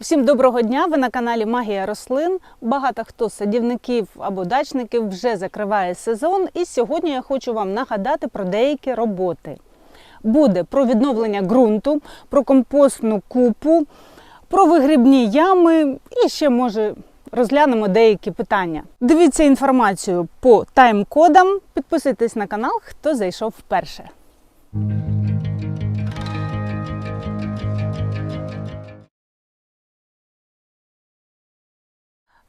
Всім доброго дня! Ви на каналі Магія рослин. Багато хто з садівників або дачників вже закриває сезон, і сьогодні я хочу вам нагадати про деякі роботи. Буде про відновлення ґрунту, про компостну купу, про вигрібні ями і ще може розглянемо деякі питання. Дивіться інформацію по тайм-кодам. Підписуйтесь на канал, хто зайшов вперше.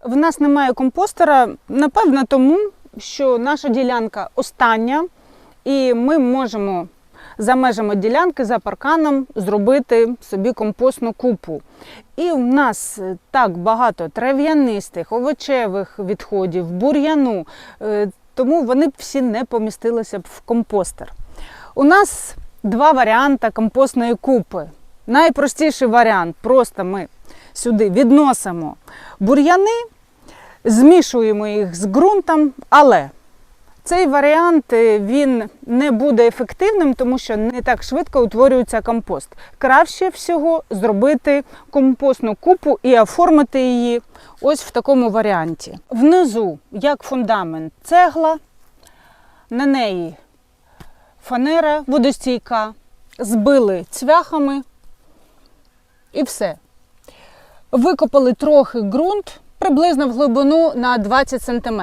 В нас немає компостера, напевно, тому що наша ділянка остання, і ми можемо за межами ділянки, за парканом зробити собі компостну купу. І в нас так багато трав'янистих, овочевих відходів, бур'яну, е, тому вони б всі не помістилися б в компостер. У нас два варіанти компостної купи. Найпростіший варіант просто ми сюди відносимо бур'яни, змішуємо їх з ґрунтом, але цей варіант е, він не буде ефективним, тому що не так швидко утворюється компост. Краще всього зробити компостну купу і оформити її ось в такому варіанті. Внизу, як фундамент, цегла, на неї фанера водостійка, збили цвяхами і все. Викопали трохи ґрунт приблизно в глибину на 20 см.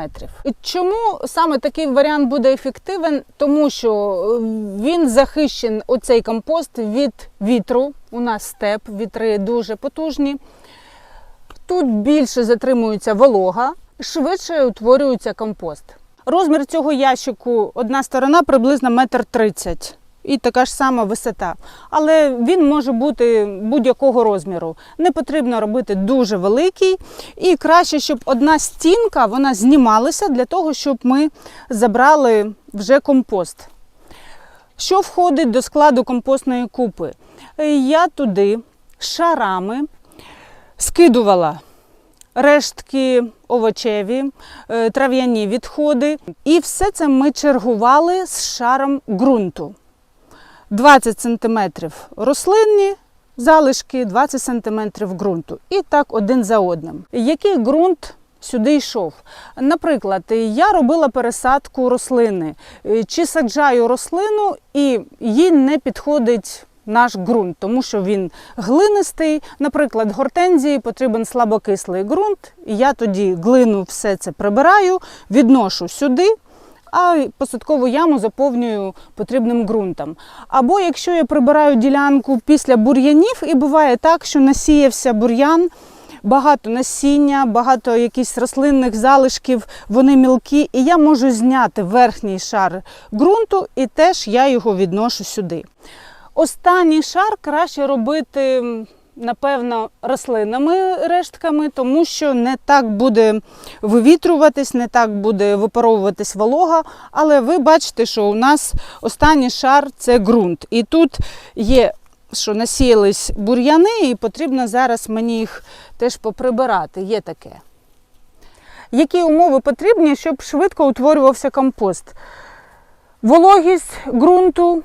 Чому саме такий варіант буде ефективен? Тому що е, він захищен, оцей компост від вітру. У нас степ, вітри дуже потужні. Тут більше затримується волога, швидше утворюється компост. Розмір цього ящику одна сторона приблизно метр тридцять. І така ж сама висота. Але він може бути будь-якого розміру. Не потрібно робити дуже великий. І краще, щоб одна стінка вона знімалася для того, щоб ми забрали вже компост. Що входить до складу компостної купи? Я туди шарами скидувала рештки овочеві, е, трав'яні відходи. І все це ми чергували з шаром ґрунту. 20 см рослинні залишки, 20 см ґрунту. І так один за одним. Який ґрунт сюди йшов? Наприклад, я робила пересадку рослини, Е, чи саджаю рослину, і їй не підходить. Наш ґрунт, тому що він глинистий. Наприклад, гортензії потрібен слабокислий ґрунт. Я тоді глину все це прибираю, відношу сюди, а посадкову яму заповнюю потрібним ґрунтом. Або якщо я прибираю ділянку після бур'янів, і буває так, що насіявся бур'ян, багато насіння, багато якихось рослинних залишків, вони мілкі, і я можу зняти верхній шар ґрунту, і теж я його відношу сюди. Останній шар краще робити. Напевно, рослинними рештками, тому що не так буде вивітрюватись, не так буде випаровуватись волога. Але ви бачите, що у нас останній шар це ґрунт. І тут є, що насіялись бур'яни, і потрібно зараз мені їх теж поприбирати. Є таке. Які умови потрібні, щоб швидко утворювався компост? Вологість ґрунту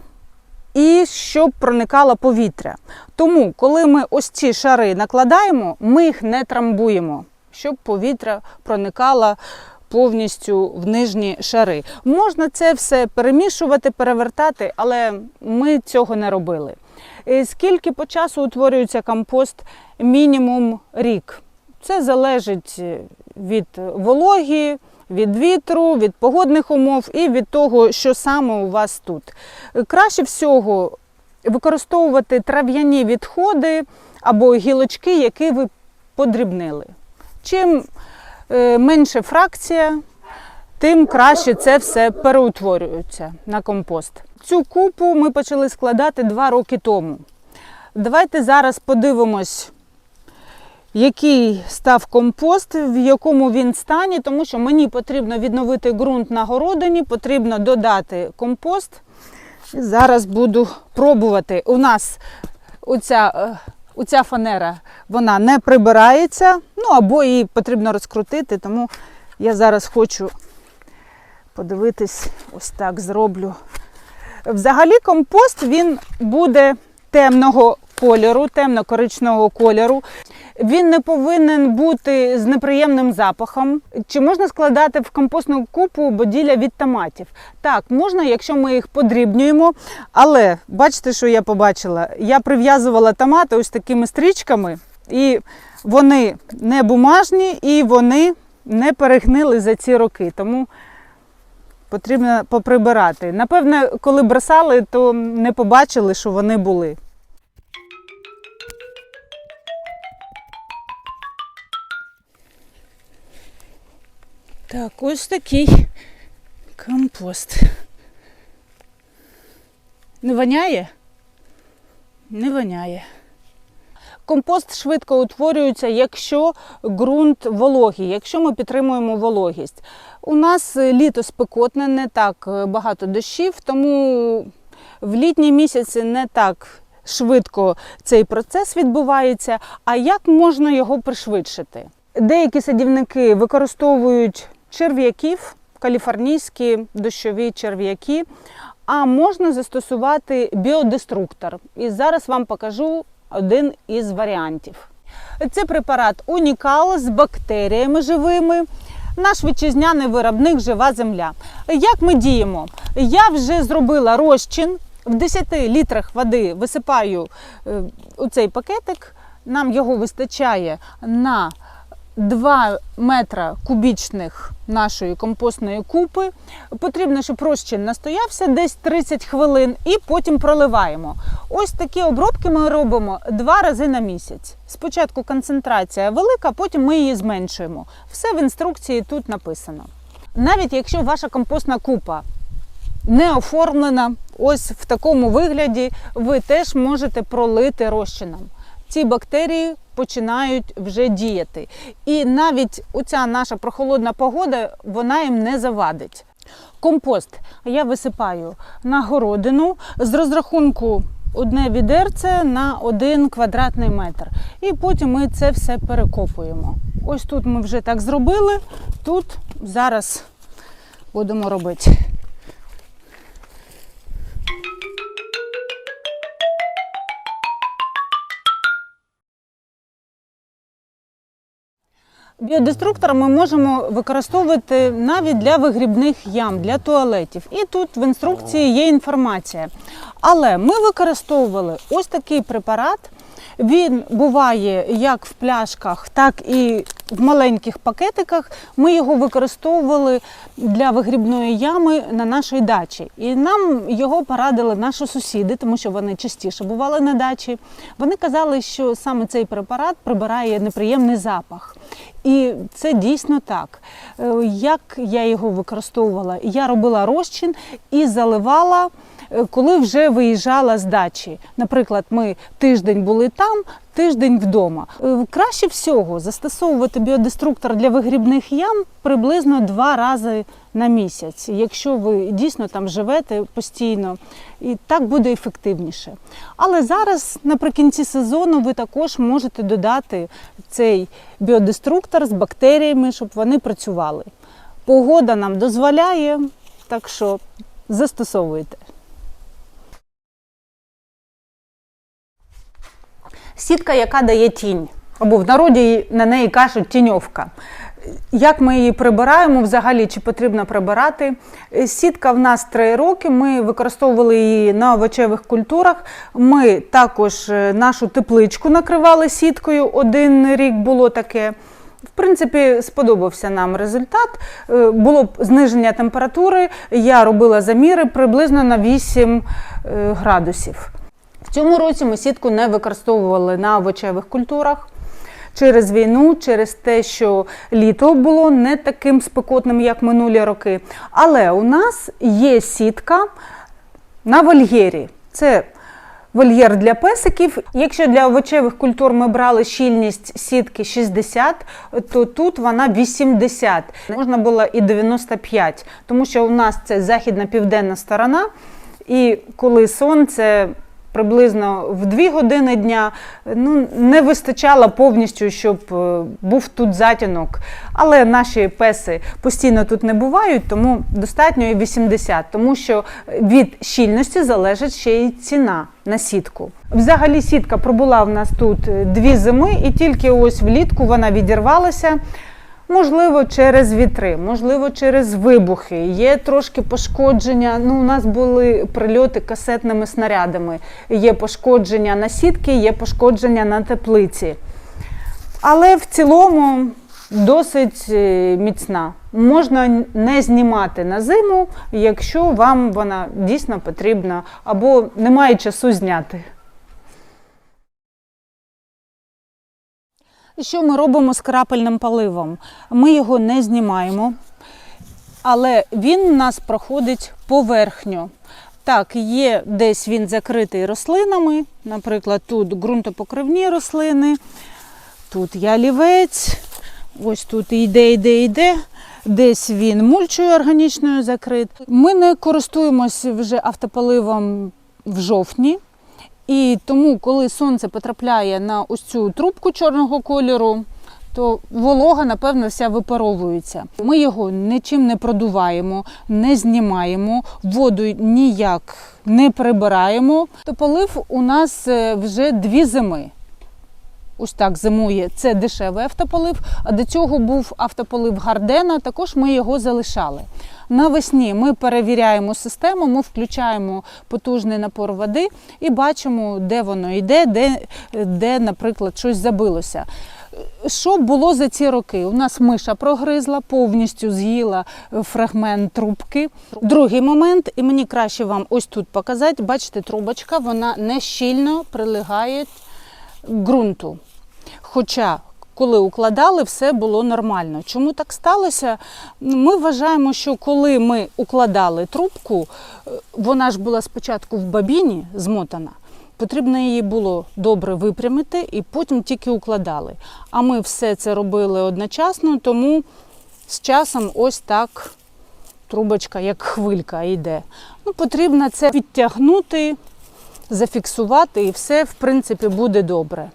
і щоб проникало повітря. Тому, коли ми ось ці шари накладаємо, ми їх не трамбуємо, щоб повітря проникало повністю в нижні шари. Можна це все перемішувати, перевертати, але ми цього не робили. Е, Скільки по часу утворюється компост? Мінімум рік. Це залежить е, від вологі, від вітру, від погодних умов і від того, що саме у вас тут. Краще всього використовувати трав'яні відходи або гілочки, які ви подрібнили. Чим е, менше фракція, тим краще це все переутворюється на компост. Цю купу ми почали складати два роки тому. Давайте зараз подивимось, який став компост, в якому він стані, тому що мені потрібно відновити ґрунт на городині, потрібно додати компост. І зараз буду пробувати. У нас оця, е, оця фанера вона не прибирається, ну або її потрібно розкрутити, тому я зараз хочу подивитись, ось так зроблю. Взагалі компост він буде темного кольору, темно-коричневого кольору. Він не повинен бути з неприємним запахом. Чи можна складати в компостну купу боділля від томатів? Так, можна, якщо ми їх подрібнюємо. Але бачите, що я побачила? Я прив'язувала томати ось такими стрічками, і вони не бумажні, і вони не перегнили за ці роки. Тому потрібно поприбирати. Напевне, коли бросали, то не побачили, що вони були. Так, ось такий компост. Не воняє? Не воняє. Компост швидко утворюється, якщо ґрунт вологий, якщо ми підтримуємо вологість. У нас літо спекотне, не так багато дощів, тому в літні місяці не так швидко цей процес відбувається. А як можна його пришвидшити? Деякі садівники використовують черв'яків, каліфорнійські дощові черв'яки, а можна застосувати біодеструктор. І зараз вам покажу один із варіантів. Це препарат Унікал з бактеріями живими. Наш вітчизняний виробник жива земля. Як ми діємо? Я вже зробила розчин. В 10 літрах води висипаю е, у цей пакетик. Нам його вистачає на 2 метра кубічних нашої компостної купи. Потрібно, щоб розчин настоявся десь 30 хвилин і потім проливаємо. Ось такі обробки ми робимо два рази на місяць. Спочатку концентрація велика, потім ми її зменшуємо. Все в інструкції тут написано. Навіть якщо ваша компостна купа не оформлена, ось в такому вигляді ви теж можете пролити розчином. Ці бактерії починають вже діяти. І навіть оця наша прохолодна погода вона їм не завадить. Компост я висипаю на городину з розрахунку одне відерце на один квадратний метр. І потім ми це все перекопуємо. Ось тут ми вже так зробили, тут зараз будемо робити. Біодеструктор ми можемо використовувати навіть для вигрібних ям, для туалетів. І тут в інструкції є інформація. Але ми використовували ось такий препарат. Він буває як в пляшках, так і в маленьких пакетиках. Ми його використовували для вигрібної ями на нашій дачі. І нам його порадили наші сусіди, тому що вони частіше бували на дачі. Вони казали, що саме цей препарат прибирає неприємний запах. І це дійсно так. Е, Як я його використовувала? Я робила розчин і заливала, е, коли вже виїжджала з дачі. Наприклад, ми тиждень були там, тиждень вдома. Е, Краще всього застосовувати біодеструктор для вигрібних ям приблизно два рази на місяць, якщо ви дійсно там живете постійно, і так буде ефективніше. Але зараз, наприкінці сезону, ви також можете додати цей біодеструктор з бактеріями, щоб вони працювали. Погода нам дозволяє, так що застосовуйте. Сітка, яка дає тінь, або в народі на неї кажуть тіньовка. Як ми її прибираємо взагалі, чи потрібно прибирати? Сітка в нас 3 роки. Ми використовували її на овочевих культурах. Ми також е, нашу тепличку накривали сіткою. Один рік було таке. В принципі, сподобався нам результат. Е, Було зниження температури. Я робила заміри приблизно на 8 е, градусів. В цьому році ми сітку не використовували на овочевих культурах через війну, через те, що літо було не таким спекотним, як минулі роки. Але у нас є сітка на вольєрі. Це вольєр для песиків. Якщо для овочевих культур ми брали щільність сітки 60, то тут вона 80. Можна було і 95, тому що у нас це західна південна сторона, і коли сонце приблизно в 2 години дня. Ну, не вистачало повністю, щоб е, був тут затінок. Але наші песи постійно тут не бувають, тому достатньо і 80, тому що від щільності залежить ще й ціна на сітку. Взагалі сітка пробула в нас тут е, дві зими, і тільки ось влітку вона відірвалася. Можливо, через вітри, можливо, через вибухи. Є трошки пошкодження. Ну, у нас були прильоти касетними снарядами. Є пошкодження на сітки, є пошкодження на теплиці. Але в цілому досить е, міцна. Можна не знімати на зиму, якщо вам вона дійсно потрібна, або немає часу зняти. Що ми робимо з крапельним паливом? Ми його не знімаємо, але він у нас проходить поверхню. Так, є десь він закритий рослинами, наприклад, тут ґрунтопокривні рослини, тут ялівець, ось тут йде, йде, йде. Десь він мульчою органічною закрит. Ми не користуємося вже автопаливом в жовтні. І тому, коли сонце потрапляє на ось цю трубку чорного кольору, то волога, напевно, вся випаровується. Ми його нічим не продуваємо, не знімаємо, воду ніяк не прибираємо. То полив у нас е, вже дві зими. Ось так зимує. Це дешевий автополив. А до цього був автополив Гардена. Також ми його залишали. Навесні ми перевіряємо систему, ми включаємо потужний напор води і бачимо, де воно йде, де, де наприклад, щось забилося. Що було за ці роки? У нас миша прогризла, повністю з'їла фрагмент трубки. Другий момент, і мені краще вам ось тут показати, бачите, трубочка, вона не щільно прилягає к ґрунту. Хоча, коли укладали, все було нормально. Чому так сталося? Ми вважаємо, що коли ми укладали трубку, е, вона ж була спочатку в бабіні змотана. Потрібно її було добре випрямити і потім тільки укладали. А ми все це робили одночасно, тому з часом ось так трубочка, як хвилька, йде. Ну, потрібно це відтягнути, зафіксувати, і все, в принципі, буде добре.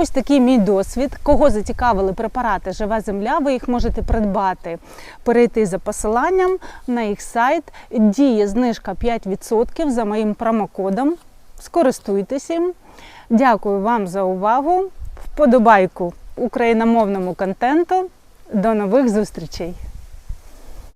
Ось такий мій досвід. Кого зацікавили препарати Жива земля, ви їх можете придбати, перейти за посиланням на їх сайт. Діє знижка 5% за моїм промокодом. Скористуйтесь їм. Дякую вам за увагу. Вподобайку україномовному контенту. До нових зустрічей!